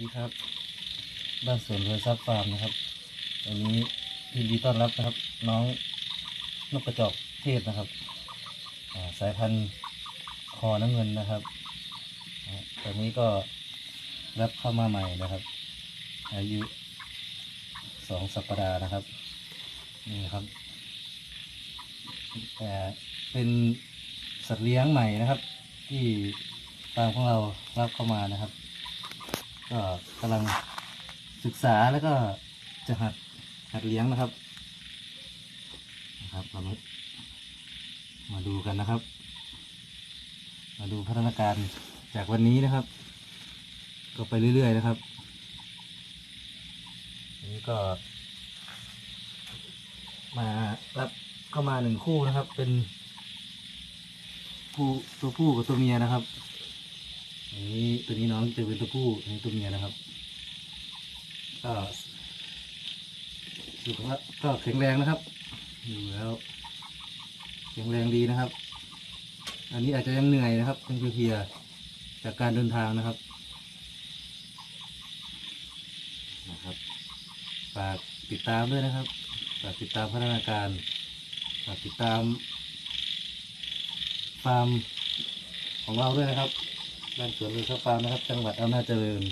ดีครับ บ้านสวนเรือซับฟาร์มนะครับวันนี้ยินดีต้อนรับนะครับ น้องนกกระจอกเทศนะครับาสายพันธุ์คอน้ำเงินนะครับตอนนี้ก็รับเข้ามาใหม่นะครับ อายุสองสัปดาห์นะครับนี่ครับแต่เป็นสัตว์เลี้ยงใหม่นะครับ ที่ตามของเรารับเข้ามานะครับ ก็กำลังศึกษาแล้วก็จะหัดหัดเลี้ยงนะครับนะครับเรามาดูกันนะครับ มาดูพัฒนาการจากวันนี้นะครับ ก็ไปเรื่อยๆนะครับนี้ก็ มารับเข้ามาหนึ่งคู่นะครับ เป็นผู้ตัวผู้กับตัวเมียนะครับ อันนี้ตัวนี้น้องจะเป็นตัวผู้อันนี้ตัวเมียนะครับ ก็สุขภาพก็แข็งแรงนะครับ อยู่แล้ว แข็งแรงดีนะครับ อันนี้อาจจะยังเหนื่อยนะครับยังเพลียๆจากการเดินทางนะครับนะครับ ฝากติดตามด้วยนะครับ ฝากติดตามพัฒนาการ ฝากติดตามฟาร์มของเราด้วยนะครับ บ้านสวนเรือข้าวฟานะครับ จังหวัดอำนาจเจริญ